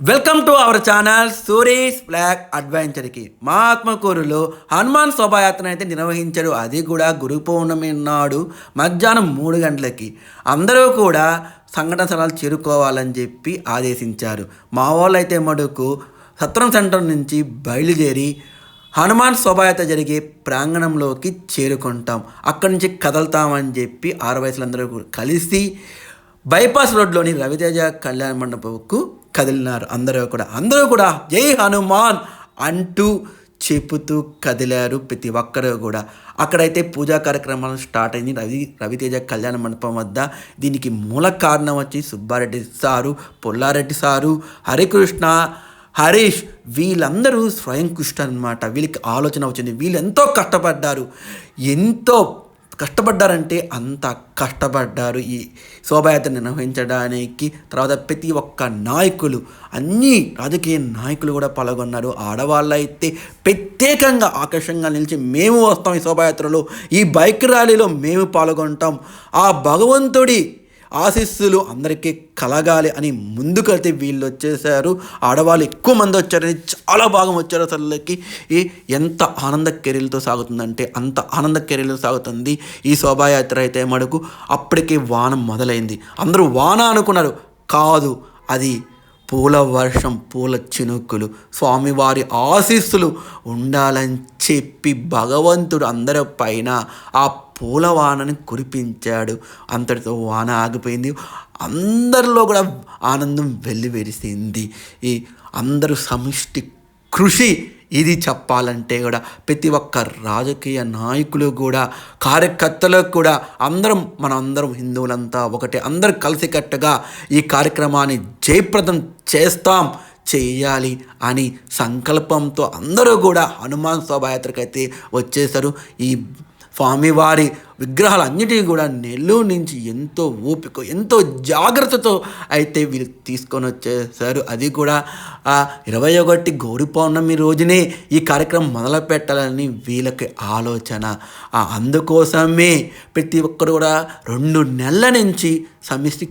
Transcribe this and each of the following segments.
Welcome to our channel Suri's block అడ్వెంచర్కి మా ఆత్మకూరులో హనుమాన్ శోభాయాత్ర అయితే నిర్వహించాడు. అది కూడా గురు పౌర్ణమి నాడు మధ్యాహ్నం మూడు గంటలకి. అందరూ కూడా సంఘటన స్థలాలు చేరుకోవాలని చెప్పి ఆదేశించారు. మా వాళ్ళు అయితే మటుకు సత్రం సెంటర్ నుంచి బయలుదేరి హనుమాన్ శోభాయాత్ర జరిగే ప్రాంగణంలోకి చేరుకుంటాం. అక్కడి నుంచి కదలుతామని చెప్పి ఆరు వయసులందరూ కలిసి బైపాస్ రోడ్లోని రవితేజ కళ్యాణ మండపంకు కదిలినారు. అందరూ కూడా అందరూ కూడా జై హనుమాన్! అంటూ చెబుతూ కదిలారు ప్రతి ఒక్కరూ కూడా. అక్కడైతే పూజా కార్యక్రమాలు స్టార్ట్ అయింది. రవి రవితేజ కళ్యాణ మండపం వద్ద దీనికి మూల కారణం వచ్చి సుబ్బారెడ్డి సారు పుల్లారెడ్డి సారు హరికృష్ణ హరీష్ వీళ్ళందరూ స్వయం కృష్ణ అనమాట వీళ్ళకి ఆలోచన వచ్చింది. వీళ్ళు ఎంతో కష్టపడ్డారు. ఎంతో కష్టపడ్డారంటే అంత కష్టపడ్డారు ఈ శోభాయాత్ర నిర్వహించడానికి. తర్వాత ప్రతి ఒక్క నాయకులు అన్ని రాజకీయ నాయకులు కూడా పాల్గొన్నారు. ఆడవాళ్ళు అయితే ప్రత్యేకంగా ఆకర్షంగా నిలిచి మేము వస్తాం ఈ శోభాయాత్రలో ఈ బైక్ ర్యాలీలో మేము పాల్గొంటాం. ఆ భగవంతుడి ఆశీస్సులు అందరికీ కలగాలి అని ముందుకెళ్తే వీళ్ళు వచ్చేసారు ఆడవాళ్ళు ఎక్కువ మంది వచ్చారని చాలా బాగా వచ్చారు అసలుకి. ఈ ఎంత ఆనంద కెరీలతో సాగుతుందంటే అంత ఆనంద కెరీలతో సాగుతుంది ఈ శోభాయాత్ర అయితే మడుకు అప్పటికే వాన మొదలైంది. అందరూ వాన అనుకున్నారు. కాదు అది పూల వర్షం పూల చినుకులు. స్వామివారి ఆశీస్సులు ఉండాలని చెప్పి భగవంతుడు అందరి పైన ఆ పూల వానని కురిపించాడు. అంతటితో వాన ఆగిపోయింది. అందరిలో కూడా ఆనందం వెల్లివెరిసింది. ఈ అందరూ సమిష్టి కృషి ఇది చెప్పాలంటే కూడా ప్రతి ఒక్క రాజకీయ నాయకులు కూడా కార్యకర్తలకు కూడా అందరం మన అందరం హిందువులంతా ఒకటే అందరూ కలిసికట్టుగా ఈ కార్యక్రమాన్ని జయప్రదం చేస్తాం చేయాలి అని సంకల్పంతో అందరూ కూడా హనుమాన్ శోభాయాత్రకైతే వచ్చేసారు ఈ స్వామివారి విగ్రహాలన్నిటినీ కూడా నెల్లూరు నుంచి ఎంతో ఓపిక ఎంతో జాగ్రత్తతో అయితే వీళ్ళు తీసుకొని వచ్చేసారు అది కూడా ఇరవై ఒకటి గౌరీ పౌర్ణమి రోజునే ఈ కార్యక్రమం మొదలు పెట్టాలని వీళ్ళకి ఆలోచన. అందుకోసమే ప్రతి ఒక్కరు కూడా రెండు నెలల నుంచి సమిష్టి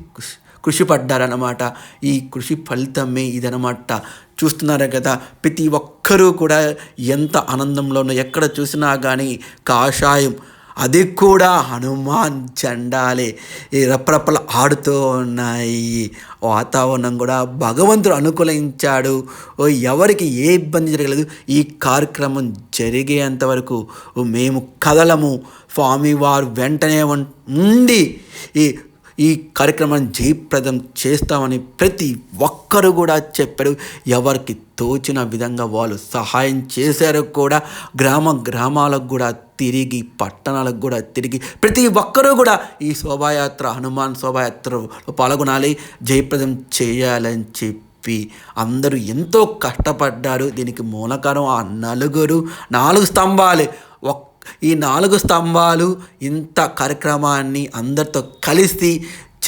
కృషి పడ్డారన్నమాట ఈ కృషి ఫలితమే ఇదనమాట చూస్తున్నారు కదా ప్రతి ఒక్కరూ కూడా ఎంత ఆనందంలోనో ఎక్కడ చూసినా కానీ కాషాయం అది కూడా హనుమాన్ జెండాలే ఈ రప్పరప్పలు ఆడుతూ ఉన్నాయి. వాతావరణం కూడా భగవంతుడు అనుకూలించాడు. ఓ ఎవరికి ఏ ఇబ్బంది జరగలేదు. ఈ కార్యక్రమం జరిగేంత వరకు మేము కదలము. స్వామివారు వెంటనే ఉండి ఈ ఈ కార్యక్రమాన్ని జయప్రదం చేస్తామని ప్రతి ఒక్కరు కూడా చెప్పారు. ఎవరికి తోచిన విధంగా వాళ్ళు సహాయం చేశారు కూడా గ్రామ గ్రామాలకు కూడా తిరిగి పట్టణాలకు కూడా తిరిగి ప్రతి ఒక్కరూ కూడా ఈ శోభాయాత్ర హనుమాన్ శోభాయాత్రలో పాల్గొనాలి జయప్రదం చేయాలని చెప్పి అందరూ ఎంతో కష్టపడ్డారు. దీనికి మూలకారం ఆ నలుగురు నాలుగు స్తంభాలే. ఒక్క ఈ నాలుగు స్తంభాలు ఇంత కార్యక్రమాన్ని అందరితో కలిసి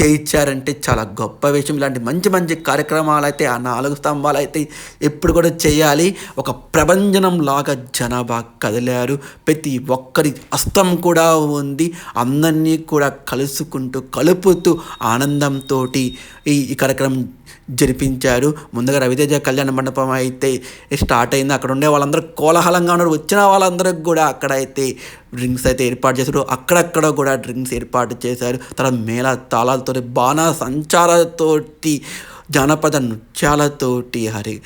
చేయించారంటే చాలా గొప్ప విషయం. ఇలాంటి మంచి మంచి కార్యక్రమాలు అయితే ఆ నాలుగు స్తంభాలు అయితే ఎప్పుడు కూడా చేయాలి. ఒక ప్రభంజనం లాగా జనాభా కదిలారు. ప్రతి ఒక్కరి అస్తం కూడా ఉంది. అందరినీ కూడా కలుసుకుంటూ కలుపుతూ ఆనందంతో ఈ ఈ కార్యక్రమం జరిపించారు. ముందుగా రవితేజ కళ్యాణ మండపం అయితే స్టార్ట్ అయింది. అక్కడ ఉండే వాళ్ళందరూ కోలాహలంగా ఉన్నారు. వచ్చిన వాళ్ళందరికి కూడా అక్కడ అయితే డ్రింక్స్ అయితే ఏర్పాటు చేశారు. అక్కడక్కడ కూడా డ్రింక్స్ ఏర్పాటు చేశారు. తర్వాత మేళ తాళాలతో బాణ సంచారతోటి జానపద నృత్యాలతోటి హరి.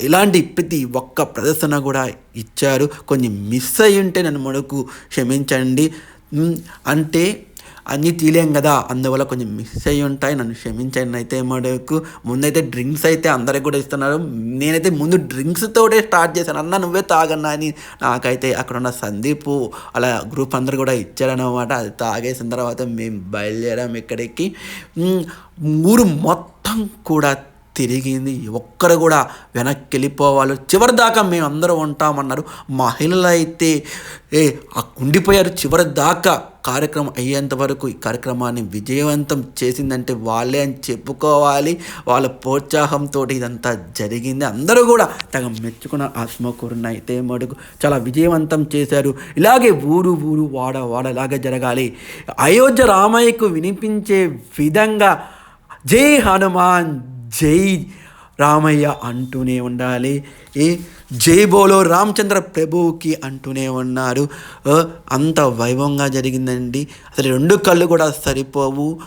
ఇలాంటి ప్రతి ఒక్క ప్రదర్శన కూడా ఇచ్చారు. కొన్ని మిస్ అయ్యి ఉంటే నన్ను మనకు క్షమించండి. అంటే అన్నీ తీలేం కదా? అందువల్ల కొంచెం మిస్ అయ్యి ఉంటాయి. నన్ను క్షమించండి. అయితే మటుకు ముందైతే డ్రింక్స్ అయితే అందరికి కూడా ఇస్తున్నారు. నేనైతే ముందు డ్రింక్స్ తోటే స్టార్ట్ చేశాను. అన్న నువ్వే తాగన్నా అని. నాకైతే అక్కడ ఉన్న సందీప్ అలా గ్రూప్ అందరు కూడా ఇచ్చారనమాట అది తాగేసిన తర్వాత మేము బయలుదేరాం ఇక్కడికి. ఊరు మొత్తం కూడా తిరిగింది. ఒక్కరు కూడా వెనక్కి వెళ్ళిపోవాలి చివరి దాకా మేము అందరూ ఉంటామన్నారు. మహిళలు అయితే ఏ ఉండిపోయారు చివరి దాకా కార్యక్రమం అయ్యేంత వరకు ఈ కార్యక్రమాన్ని విజయవంతం చేసిందంటే వాళ్ళే అని చెప్పుకోవాలి. వాళ్ళ ప్రోత్సాహంతో ఇదంతా జరిగింది. అందరూ కూడా తగ మెచ్చుకున్న ఆత్మకూరుని అయితే మడుగు. చాలా విజయవంతం చేశారు. ఇలాగే ఊరు ఊరు వాడ వాడ ఇలాగే జరగాలి. అయోధ్య రామయ్యకు వినిపించే విధంగా జై హనుమాన్ జై రామయ్య అంటూనే ఉండాలి. ఏ జై బోలో రామచంద్ర ప్రభువుకి అంటూనే ఉన్నారు. అంత వైభవంగా జరిగిందండి. అసలు రెండు కళ్ళు కూడా సరిపోవు.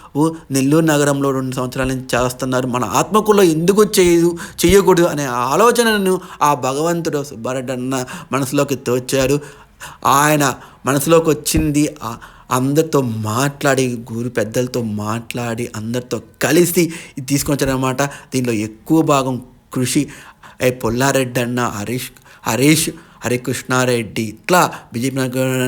నెల్లూరు నగరంలో రెండు సంవత్సరాల నుంచి చేస్తున్నారు. మన ఆత్మకుల్లో ఎందుకు చేయదు చేయకూడదు అనే ఆలోచనను ఆ భగవంతుడు సుబ్బారెడ్డి అన్న మనసులోకి తోచారు. ఆయన మనసులోకి వచ్చింది ఆ- అందరితో మాట్లాడి గురు పెద్దలతో మాట్లాడి అందరితో కలిసి తీసుకొని వచ్చారనమాట దీనిలో ఎక్కువ భాగం కృషి ఏ పొల్లారెడ్డి అన్న హరీష్ హరీష్ హరికృష్ణారెడ్డి ఇట్లా బీజేపీ నాయకుడు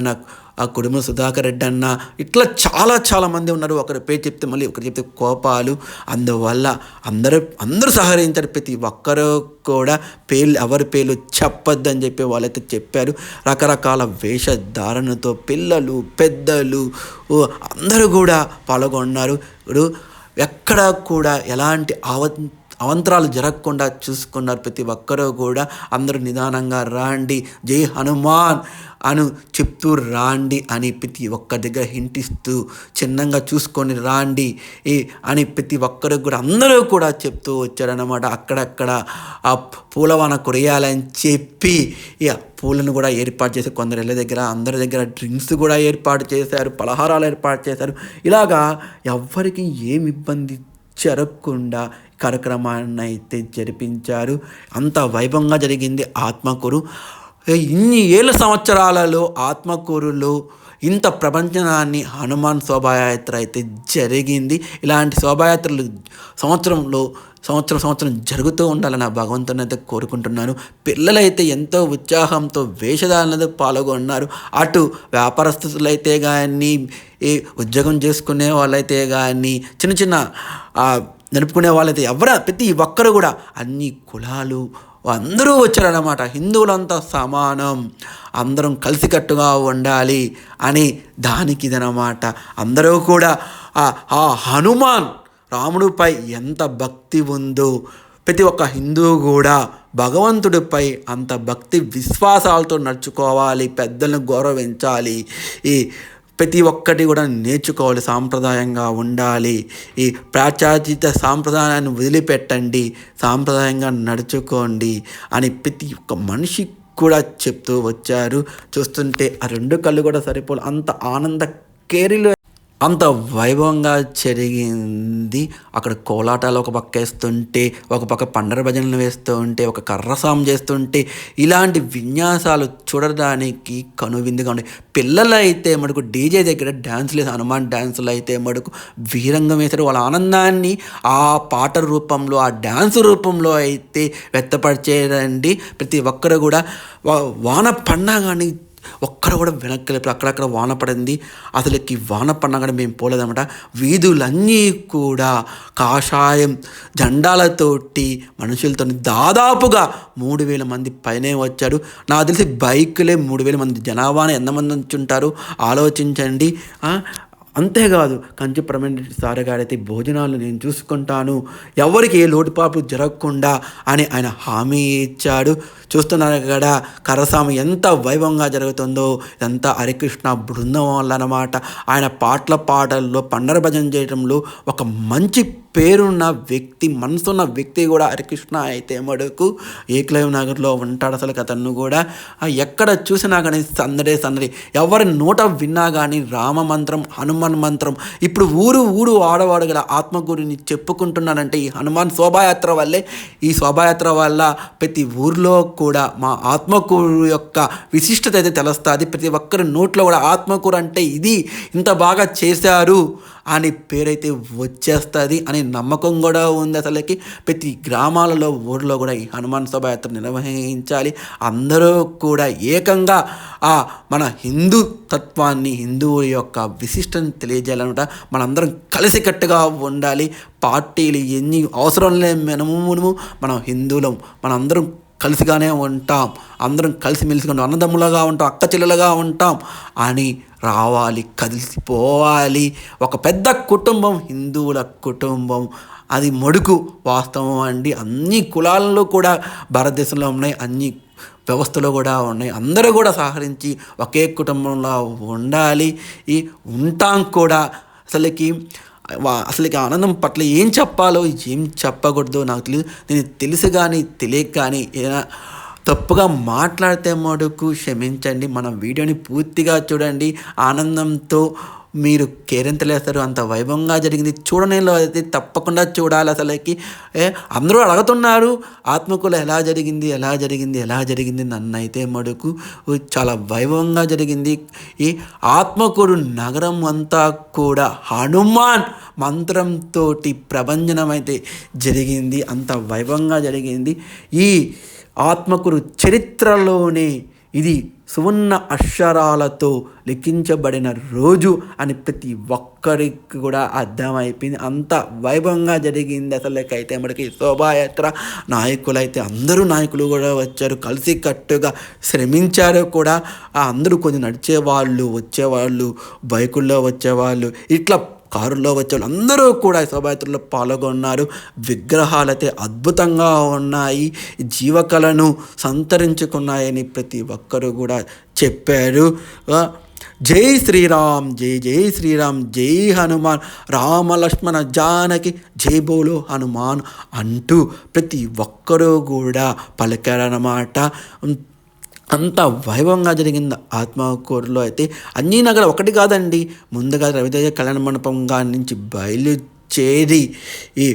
ఆ కుటుంబ సుధాకర్ రెడ్డి అన్న ఇట్లా చాలా చాలా మంది ఉన్నారు. ఒకరి పేరు చెప్తే మళ్ళీ ఒకరు చెప్తే కోపాలు. అందువల్ల అందరూ అందరూ సహకరించారు. ప్రతి ఒక్కరు కూడా పేర్లు ఎవరి పేర్లు చెప్పొద్దని అని చెప్పి వాళ్ళైతే చెప్పారు. రకరకాల వేషధారణతో పిల్లలు పెద్దలు అందరూ కూడా పాల్గొన్నారు. ఇప్పుడు ఎక్కడ కూడా ఎలాంటి ఆవ అవంతరాలు జరగకుండా చూసుకున్నారు ప్రతి ఒక్కరూ కూడా. అందరూ నిదానంగా రాండి. జై హనుమాన్ అను చెప్తూ రాండి అని ప్రతి ఒక్క దగ్గర హింటిస్తూ చిన్నంగా చూసుకొని రాండి. ఏ అని ప్రతి ఒక్కరు కూడా అందరూ కూడా చెప్తూ వచ్చారన్నమాట. అక్కడక్కడ ఆ పూలవాన కొరియాలని చెప్పి ఇక పూలను కూడా ఏర్పాటు చేసి కొందరు ఇళ్ళ దగ్గర అందరి దగ్గర డ్రింక్స్ కూడా ఏర్పాటు చేశారు పలహారాలు ఏర్పాటు చేశారు. ఇలాగా ఎవ్వరికి ఏమి ఇబ్బంది జరగకుండా కార్యక్రమాన్ని అయితే జరిపించారు. అంత వైభవంగా జరిగింది ఆత్మకూరు. ఇన్ని ఏళ్ళ సంవత్సరాలలో ఆత్మకూరులో ఇంత ప్రపంచనాన్ని హనుమాన్ శోభాయాత్ర అయితే జరిగింది. ఇలాంటి శోభాయాత్రలు సంవత్సరంలో సంవత్సరం సంవత్సరం జరుగుతూ ఉండాలని ఆ భగవంతుని అయితే కోరుకుంటున్నాను. పిల్లలైతే ఎంతో ఉత్సాహంతో వేషధారణలో పాల్గొన్నారు. అటు వ్యాపారస్తులైతే కానీ ఉద్యోగం చేసుకునే వాళ్ళైతే కానీ చిన్న చిన్న నడుపుకునే వాళ్ళైతే ఎవరు? ప్రతి ఒక్కరు కూడా అన్ని కులాలు అందరూ వచ్చారన్నమాట. హిందువులంతా సమానం. అందరం కలిసికట్టుగా ఉండాలి అని దానికి ఇదనమాట అందరూ కూడా ఆ ఆ హనుమాన్ రాముడిపై ఎంత భక్తి ఉందో ప్రతి ఒక్క హిందువు కూడా భగవంతుడిపై అంత భక్తి విశ్వాసాలతో నడుచుకోవాలి పెద్దలను గౌరవించాలి. ఈ ప్రతి ఒక్కటి కూడా నేర్చుకోవాలి సాంప్రదాయంగా ఉండాలి. ఈ ప్రాచార్జిత సాంప్రదాయాన్ని వదిలిపెట్టండి సాంప్రదాయంగా నడుచుకోండి అని ప్రతి ఒక్క మనిషి కూడా చెప్తూ వచ్చారు. చూస్తుంటే ఆ రెండు కళ్ళు కూడా సరిపోలు. అంత ఆనంద కేరీలో అంత వైభవంగా జరిగింది అక్కడ కోలాటాలు ఒక పక్క వేస్తుంటే ఒక పక్క పండర భజనలు వేస్తూ ఉంటే ఒక కర్రసాం చేస్తుంటే ఇలాంటి విన్యాసాలు చూడడానికి కనువిందుగా ఉండే పిల్లలు అయితే మటుకు డీజే దగ్గర డ్యాన్స్ లేదు హనుమాన్ డ్యాన్సులు అయితే మటుకు వీరంగం వేశారు. వాళ్ళ ఆనందాన్ని ఆ పాట రూపంలో ఆ డ్యాన్స్ రూపంలో అయితే వ్యక్తపరిచేయండి ప్రతి ఒక్కరు కూడా వా- వాన పడినా కానీ ఒక్కరు కూడా వెనక్కి లేపు అక్కడక్కడ వాన పడింది. అసలుకి వాన పడినా కూడా మేము పోలేదన్నమాట. వీధులన్నీ కూడా కాషాయం జెండాలతోటి మనుషులతో దాదాపుగా మూడు వేల మంది పైనే వచ్చాడు నాకు తెలిసి బైకులే మూడు వేల మంది జనాభాను ఎంతమంది ఉంచుంటారు? ఆలోచించండి. అంతేకాదు కంచి ప్రమేణ సారగారైతే భోజనాలు నేను చూసుకుంటాను. ఎవరికి ఏ లోటుపాట్లు జరగకుండా అని ఆయన హామీ ఇచ్చాడు. చూస్తున్నారు కదా కరసామి ఎంత వైభవంగా జరుగుతుందో ఇదంతా హరికృష్ణ బృందం వల్ల అన్నమాట ఆయన పాటల పాటల్లో పండర భజన చేయడంలో ఒక మంచి పేరున్న వ్యక్తి మనసున్న వ్యక్తి కూడా హరికృష్ణ అయితే మడుకు. ఏకలైవ్ నగర్లో ఉంటాడు అసలు అతను కూడా. ఎక్కడ చూసినా కానీ సందడే సందడి. ఎవరి నోట విన్నా కానీ రామ మంత్రం హనుమాన్ మంత్రం. ఇప్పుడు ఊరు ఊరు ఆడవాడు గల ఆత్మగురిని చెప్పుకుంటున్నానంటే ఈ హనుమాన్ శోభాయాత్ర వల్లే. ఈ శోభాయాత్ర వల్ల ప్రతి ఊర్లో కూడా మా ఆత్మకూరు యొక్క విశిష్టత అయితే తెలుస్తుంది. ప్రతి ఒక్కరి నోట్లో కూడా ఆత్మకూరు అంటే ఇది. ఇంత బాగా చేశారు అని పేరైతే వచ్చేస్తుంది అని నమ్మకం కూడా ఉంది అసలుకి. ప్రతి గ్రామాలలో ఊర్లో కూడా ఈ హనుమాన్ శోభాయాత్ర నిర్వహించాలి. అందరూ కూడా ఏకంగా ఆ మన హిందూ తత్వాన్ని హిందువుల యొక్క విశిష్టని తెలియజేయాలన్నమాట మనందరం కలిసికట్టుగా ఉండాలి. పార్టీలు ఎన్ని అవసరం లేని మనము మనము మనం హిందువులం మనందరం కలిసిగానే ఉంటాం. అందరం కలిసిమెలిసిగా ఉంటాం. అన్నదమ్ములుగా ఉంటాం అక్క చెల్లెలుగా ఉంటాం అని రావాలి కలిసిపోవాలి ఒక పెద్ద కుటుంబం హిందువుల కుటుంబం. అది మడుకు వాస్తవం అండి. అన్ని కులాలలో కూడా భారతదేశంలో ఉన్నాయి అన్ని వ్యవస్థలో కూడా ఉన్నాయి. అందరూ కూడా సహకరించి ఒకే కుటుంబంలో ఉండాలి. ఈ ఉంటాం కూడా. అసలుకి అసలుకి ఆనందం పట్ల ఏం చెప్పాలో ఏం చెప్పకూడదో నాకు తెలియదు నేను తెలుసు కానీ తెలియక కానీ ఏదైనా తప్పుగా మాట్లాడితే మటుకు క్షమించండి. మన వీడియోని పూర్తిగా చూడండి. ఆనందంతో మీరు కేరింతలేస్తారు. అంత వైభవంగా జరిగింది. చూడనేలో అయితే తప్పకుండా చూడాలి అసలుకి. ఏ అందరూ అడుగుతున్నారు ఆత్మకులు ఎలా జరిగింది ఎలా జరిగింది ఎలా జరిగింది నన్ను అయితే మడుకు చాలా వైభవంగా జరిగింది. ఈ ఆత్మకూరు నగరం అంతా కూడా హనుమాన్ మంత్రంతో ప్రభంజనం అయితే జరిగింది. అంత వైభవంగా జరిగింది. ఈ ఆత్మకురు చరిత్రలోనే ఇది సువర్ణ అక్షరాలతో లిఖించబడిన రోజు అని ప్రతి ఒక్కరికి కూడా అర్థమైపోయింది. అంత వైభవంగా జరిగింది అసలుకైతే మనకి శోభాయాత్ర. నాయకులైతే అందరూ నాయకులు కూడా వచ్చారు. కలిసి కట్టుగా శ్రమించారు కూడా. అందరూ కొంచెం నడిచేవాళ్ళు వచ్చేవాళ్ళు బైకుల్లో వచ్చేవాళ్ళు. ఇట్లా కారులో వచ్చే వాళ్ళు అందరూ కూడా శోభాయాత్రలో పాల్గొన్నారు. విగ్రహాలైతే అయితే అద్భుతంగా ఉన్నాయి. జీవకళను సంతరించుకున్నాయని ప్రతి ఒక్కరూ కూడా చెప్పారు. జై శ్రీరామ్ జై జై శ్రీరామ్ జై హనుమాన్ రామ లక్ష్మణ జానకి జై బోలో హనుమాన్ అంటూ ప్రతి ఒక్కరూ కూడా పలికారన్నమాట. అంత వైభవంగా జరిగింది ఆత్మకూరులో అయితే. అన్నీ నగర ఒకటి కాదండి. ముందుగా రవితేజ కళ్యాణ మండపంగా నుంచి బయలుచేరి ఈ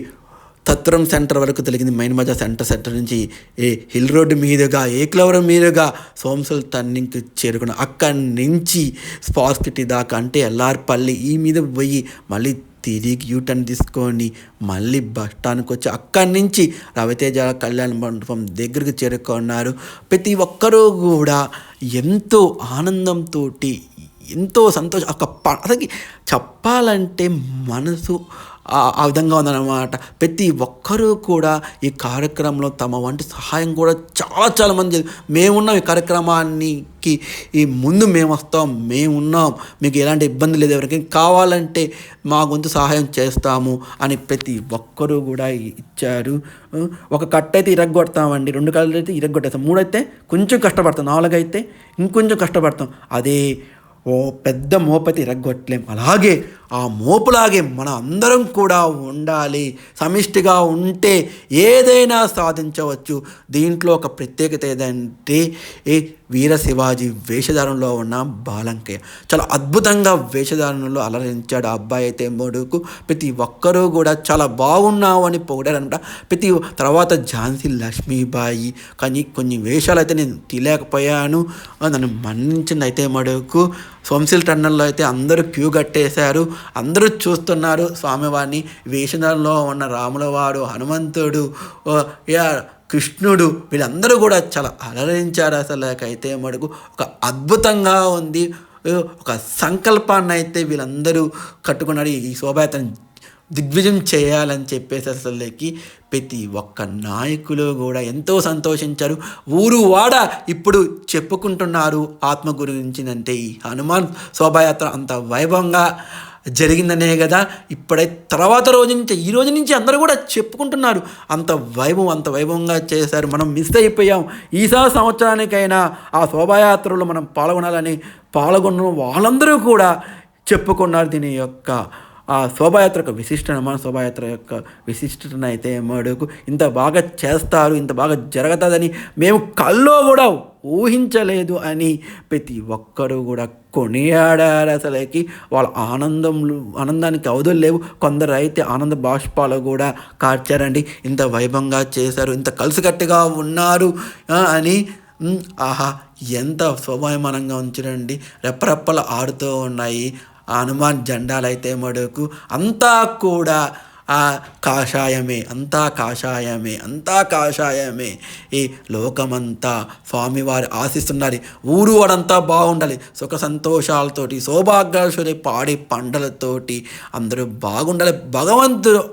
తత్వం సెంటర్ వరకు తెలిగింది. మైన్ బజార్ సెంటర్ సెంటర్ నుంచి ఈ హిల్ రోడ్డు మీదుగా ఏక్లవరం మీదుగా సోమసల్ టర్నింగ్కి చేరుకున్న. అక్కడి నుంచి స్పార్సిటీ దాకా అంటే ఎల్లార్పల్లి ఈ మీద పోయి మళ్ళీ తిరిగి యూటర్న్ తీసుకొని మళ్ళీ బస్ స్టాండ్కి వచ్చి అక్కడి నుంచి రవితేజ కళ్యాణ మండపం దగ్గరికి చేరుకున్నారు. ప్రతి ఒక్కరూ కూడా ఎంతో ఆనందంతో ఎంతో సంతోషం ఒక అసలు చెప్పాలంటే మనసు ఆ విధంగా ఉందన్నమాట. ప్రతి ఒక్కరూ కూడా ఈ కార్యక్రమంలో తమ వంటి సహాయం కూడా చాలా చాలా మంది మేమున్నాం ఈ కార్యక్రమానికి. ఈ ముందు మేము వస్తాం మేమున్నాం. మీకు ఎలాంటి ఇబ్బంది లేదు ఎవరికి కావాలంటే మా గొంతు సహాయం చేస్తాము అని ప్రతి ఒక్కరూ కూడా ఇచ్చారు. ఒక కట్ట అయితే ఇరగొడతామండి రెండు కళ్ళు అయితే ఇరగొట్టేస్తాం మూడైతే కొంచెం కష్టపడతాం నాలుగైతే ఇంకొంచెం కష్టపడతాం. అదే ఓ పెద్ద మోపతి రగ్గొట్టలేం అలాగే ఆ మోపులాగే మన అందరం కూడా ఉండాలి. సమిష్టిగా ఉంటే ఏదైనా సాధించవచ్చు. దీంట్లో ఒక ప్రత్యేకత ఏదంటే ఏ వీర శివాజీ వేషధారణలో ఉన్న బాలంకయ్య. చాలా అద్భుతంగా వేషధారణలో అలరించాడు ఆ అబ్బాయి అయితే మోడుకు. ప్రతి ఒక్కరూ కూడా చాలా బాగున్నావు అని పొగిడారనమాట ప్రతి తర్వాత ఝాన్సీ లక్ష్మీబాయి. కానీ కొన్ని వేషాలు అయితే నేను తీయలేకపోయాను. నన్ను మన్నించింది అయితే మడుకు. సోమశిల్ టన్నల్లో అయితే అందరూ క్యూ కట్టేశారు. అందరూ చూస్తున్నారు. స్వామివారిని వేషధారణలో ఉన్న రాములవాడు హనుమంతుడు. యా కృష్ణుడు వీళ్ళందరూ కూడా చాలా అలరించారు అసలు అయితే మడుగు. ఒక అద్భుతంగా ఉంది. ఒక సంకల్పాన్ని అయితే వీళ్ళందరూ కట్టుకున్నారు ఈ శోభాయాత్రను దిగ్విజయం చేయాలని చెప్పేసి అసలుకి ప్రతి ఒక్క నాయకులు కూడా ఎంతో సంతోషించారు. ఊరు వాడ ఇప్పుడు చెప్పుకుంటున్నారు ఆత్మ గురించినంటే ఈ హనుమాన్ శోభాయాత్ర అంత వైభవంగా జరిగిందనే కదా ఇప్పుడైతే తర్వాత రోజు నుంచి ఈ రోజు నుంచి అందరూ కూడా చెప్పుకుంటున్నారు. అంత వైభవం అంత వైభవంగా చేశారు. మనం మిస్ అయిపోయాం. ఈసా సంవత్సరానికైనా ఆ శోభాయాత్రలో మనం పాల్గొనాలని పాల్గొన్న వాళ్ళందరూ కూడా చెప్పుకున్నారు దీని యొక్క ఆ శోభాయాత్ర యొక్క విశిష్ట హనుమాన్ శోభాయాత్ర యొక్క విశిష్టతను అయితే మడుకు ఇంత బాగా చేస్తారు ఇంత బాగా జరుగుతుందని మేము కల్లో కూడా ఊహించలేదు అని ప్రతి ఒక్కరూ కూడా కొనియాడారు అసలుకి. వాళ్ళ ఆనందం ఆనందానికి అవధులు లేవు. కొందరు అయితే ఆనంద బాష్పాలు కూడా కార్చారండి. ఇంత వైభవంగా చేశారు ఇంత కలిసికట్టుగా ఉన్నారు అని ఆహా ఎంత శోభాయమానంగా ఉంచరండి. రెప్పరెప్పలు ఆడుతూ ఉన్నాయి. ఆ హనుమాన్ జెండాలైతే మడుకు అంతా కూడా ఆ కాషాయమే అంతా కాషాయమే అంతా కాషాయమే. ఈ లోకమంతా స్వామివారి ఆశిస్తున్నారు. ఊరు వాడంతా బాగుండాలి. సుఖ సంతోషాలతోటి సౌభాగ్యాశ్వరి పాడి పండలతోటి అందరూ బాగుండాలి. భగవంతుడు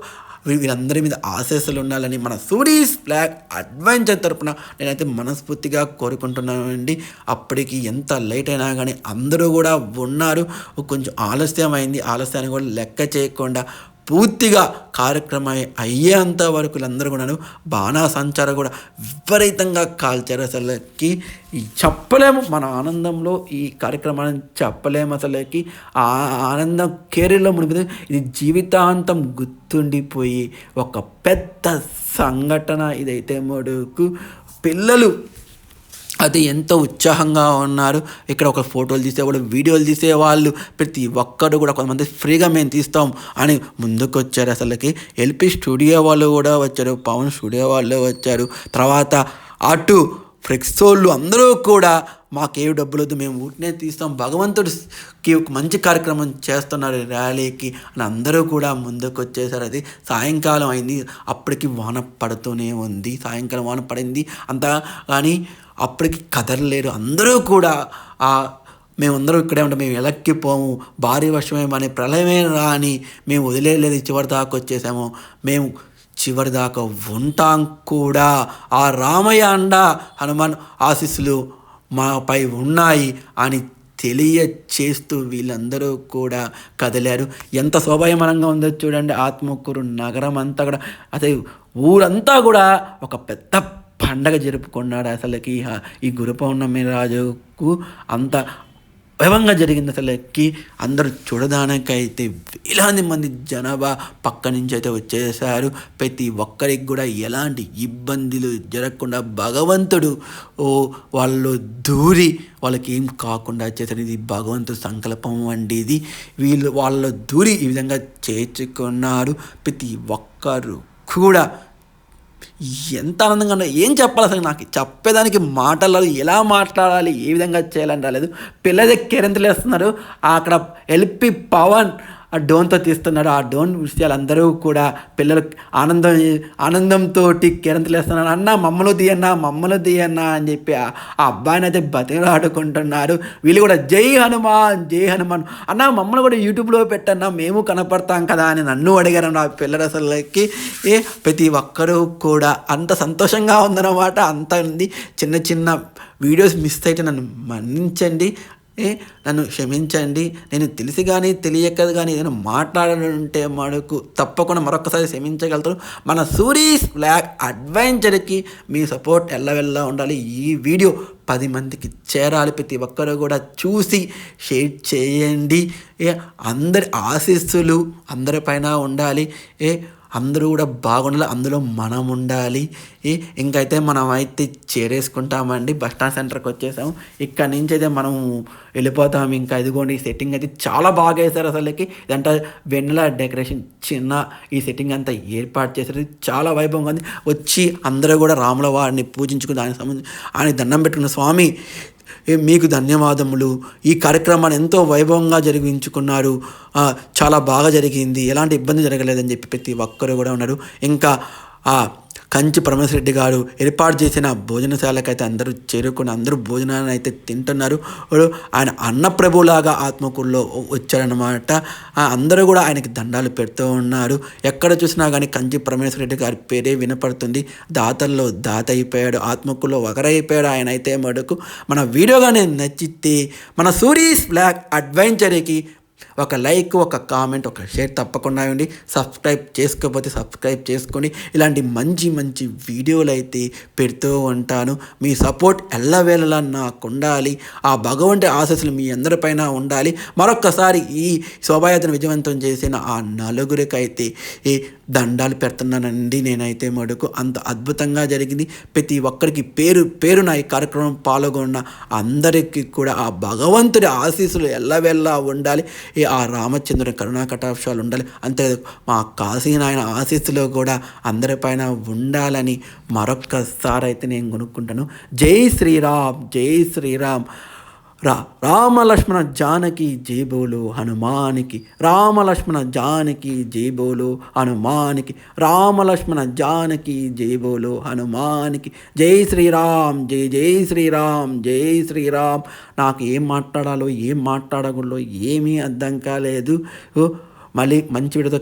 వీరందరి మీద ఆశీస్సులు ఉండాలని మన సూడీస్ బ్లాక్ అడ్వెంచర్ తరపున నేనైతే మనస్ఫూర్తిగా కోరుకుంటున్నానండి. అప్పటికి ఎంత లేట్ అయినా కానీ అందరూ కూడా ఉన్నారు. కొంచెం ఆలస్యం అయింది ఆలస్యాన్ని కూడా లెక్క చేయకుండా పూర్తిగా కార్యక్రమం అయ్యేంత వరకు వీళ్ళందరూ కూడాను బాణాసంచార కూడా విపరీతంగా కాల్చారు అసలుకి చెప్పలేము. మన ఆనందంలో ఈ కార్యక్రమాన్ని చెప్పలేము అసలుకి. ఆ ఆనందం కేరీలో మునిగితే ఇది జీవితాంతం గుర్తుండిపోయి ఒక పెద్ద సంఘటన ఇదైతే మడుకు. పిల్లలు అది ఎంతో ఉత్సాహంగా ఉన్నారు. ఇక్కడ ఒక ఫోటోలు తీసేవాళ్ళు వీడియోలు తీసేవాళ్ళు ప్రతి ఒక్కరు కూడా కొంతమంది ఫ్రీగా మేము తీస్తాం అని ముందుకు వచ్చారు అసలుకి. ఎల్పి స్టూడియో వాళ్ళు కూడా వచ్చారు పవన్ స్టూడియో వాళ్ళు వచ్చారు. తర్వాత అటు ఫ్లెక్సోళ్ళు అందరూ కూడా మాకేవి డబ్బులు వద్దు మేము ఊటినే తీస్తాం భగవంతుడికి ఒక మంచి కార్యక్రమం చేస్తున్నారు ర్యాలీకి అని అందరూ కూడా ముందుకు వచ్చేసారు అది సాయంకాలం అయింది అప్పటికి వాన పడుతూనే ఉంది సాయంకాలం వాన పడింది అంతా. కానీ అప్పటికి కదలలేరు. అందరూ కూడా ఆ మేమందరం ఇక్కడే ఉంటాం మేము ఎలక్కి పోము. భారీ వర్షమేమని ప్రళయమే రాని మేము వదిలేయలేదు. చివరి దాకా వచ్చేసాము. మేము చివరి దాకా ఉంటాం కూడా. ఆ రామయ్య అండ హనుమాన్ ఆశీస్సులు మాపై ఉన్నాయి అని తెలియచేస్తూ వీళ్ళందరూ కూడా కదిలారు. ఎంత శోభయమనంగా ఉందో చూడండి. ఆత్మకూరు నగరం అంతా కూడా. అదే ఊరంతా కూడా ఒక పెద్ద పండగ జరుపుకున్నాడు అసలుకి. ఈ- గురు పౌర్ణమి రాజుకు అంత వైభవంగా జరిగింది అసలుకి. అందరూ చూడడానికైతే వేలాది మంది జనాభా పక్క నుంచి అయితే వచ్చేసారు ప్రతి ఒక్కరికి కూడా ఎలాంటి ఇబ్బందులు జరగకుండా భగవంతుడు ఓ వాళ్ళు దూరి వాళ్ళకి ఏం కాకుండా చేశారు ఇది భగవంతుడు సంకల్పం వంటిది. వీళ్ళు వాళ్ళ దూరి ఈ విధంగా చేర్చుకున్నారు. ప్రతి ఒక్కరు కూడా ఎంత ఆనందంగా ఉన్నా ఏం చెప్పాలి అసలు నాకు? చెప్పేదానికి మాటలు ఎలా మాట్లాడాలి? ఏ విధంగా చేయాలని రాలేదు. పిల్ల దగ్గర ఎంత వేస్తున్నారు. అక్కడ ఎల్పి పవన్ ఆ డోన్తో తీస్తున్నాడు. ఆ డోన్ విషయాలు అందరూ కూడా పిల్లలు ఆనందం ఆనందంతో కెరంతలు వేస్తున్నారు అన్న మమ్మల్ని తీయన్నా మమ్మల్ని తీయన్నా అని చెప్పి ఆ అబ్బాయిని అయితే బతికలు ఆడుకుంటున్నారు. వీళ్ళు కూడా జై హనుమాన్ జై హనుమాన్. అన్న మమ్మల్ని కూడా యూట్యూబ్లో పెట్టన్నా మేము కనపడతాం కదా అని నన్ను అడిగారు నా పిల్లలు అసలుకి. ఏ ప్రతి ఒక్కరూ కూడా అంత సంతోషంగా ఉందన్నమాట. అంత ఉంది. చిన్న చిన్న వీడియోస్ మిస్ అయితే నన్ను మన్నించండి. ఏ? నన్ను క్షమించండి. నేను తెలిసి కానీ తెలియక కానీ ఏదైనా మాట్లాడాలంటే మనకు తప్పకుండా మరొకసారి క్షమించగలుగుతారు మన సూరీస్ బ్లాక్ అడ్వెంచర్కి మీ సపోర్ట్ ఎల్లవెల్లా ఉండాలి. ఈ వీడియో పది మందికి చేరాలి. ప్రతి ఒక్కరు కూడా చూసి షేర్ చేయండి. ఏ అందరి ఆశీస్సులు అందరిపైన ఉండాలి. ఏ అందరూ కూడా బాగుండాలి అందులో మనం ఉండాలి. ఈ ఇంకైతే మనం అయితే చేరేసుకుంటామండి. బస్ స్టాండ్ సెంటర్కి వచ్చేసాము. ఇక్కడ నుంచి అయితే మనం వెళ్ళిపోతాం. ఇంకా ఇదిగోండి ఈ సెట్టింగ్ అయితే చాలా బాగా వేశారు అసలుకి. ఇదంతా వెన్నెల డెకరేషన్ చిన్న ఈ సెట్టింగ్ అంతా ఏర్పాటు చేశారు. చాలా వైభవంగా ఉంది. వచ్చి అందరూ కూడా రాముల వారిని పూజించుకుని దానికి సంబంధించి ఆయన దండం పెట్టుకున్న స్వామి మీకు ధన్యవాదములు. ఈ కార్యక్రమాన్ని ఎంతో వైభవంగా జరిగించుకున్నారు. చాలా బాగా జరిగింది. ఎలాంటి ఇబ్బంది జరగలేదని చెప్పి ప్రతి ఒక్కరు కూడా ఉన్నారు. ఇంకా కంచి ప్రమేశ్వరెడ్డి గారు ఏర్పాటు చేసిన భోజనశాలకైతే అందరూ చేరుకుని అందరూ భోజనాన్ని అయితే తింటున్నారు. ఆయన అన్నప్రభులాగా ఆత్మకూరులో వచ్చారనమాట అందరూ కూడా ఆయనకి దండాలు పెడుతూ ఉన్నారు. ఎక్కడ చూసినా కానీ కంచి పరమేశ్వరెడ్డి గారి పేరే వినపడుతుంది. దాతల్లో దాత అయిపోయాడు ఆత్మకూరులో ఒకరైపోయాడు ఆయన అయితే మటుకు. మన వీడియో కానీ నచ్చితే మన సూరీస్ బ్లాక్ అడ్వెంచర్కి ఒక లైక్ ఒక కామెంట్ ఒక షేర్ తప్పకుండా ఇవ్వండి. సబ్స్క్రైబ్ చేసుకోకపోతే సబ్స్క్రైబ్ చేసుకొని ఇలాంటి మంచి మంచి వీడియోలు అయితే పెడుతూ ఉంటాను. మీ సపోర్ట్ ఎల్లవేళలా నాకు ఉండాలి. ఆ భగవంతుడి ఆశస్సులు మీ అందరిపైన ఉండాలి. మరొక్కసారి ఈ శోభాయాత్రను విజయవంతం చేసిన ఆ నలుగురికైతే ఈ దండాలు పెడుతున్నానండి నేనైతే మడుకు. అంత అద్భుతంగా జరిగింది. ప్రతి ఒక్కరికి పేరు పేరున ఈ కార్యక్రమం పాల్గొన్న అందరికీ కూడా ఆ భగవంతుడి ఆశీస్సులు ఎల్లవెల్లా ఉండాలి. ఈ ఆ రామచంద్రుని కరుణా కటాక్షాలు ఉండాలి. అంతే మా కాశీనాయన ఆశీస్సులు కూడా అందరిపైన ఉండాలని మరొక్కసారి అయితే నేను కొనుక్కుంటాను. జై శ్రీరామ్ జై శ్రీరామ్. రా రామలక్ష్మణ జానకి జేబోలు హనుమానికి రామలక్ష్మణ జానకి జేబోలు హనుమానికి రామలక్ష్మణ జానకి జేబోలు హనుమానికి జై శ్రీరామ్ జై జై శ్రీరామ్ జై శ్రీరామ్. నాకు ఏం మాట్లాడాలో ఏం మాట్లాడకూడదు ఏమీ అర్థం కాలేదు. ఓ, మళ్ళీ మంచి వీడియోతో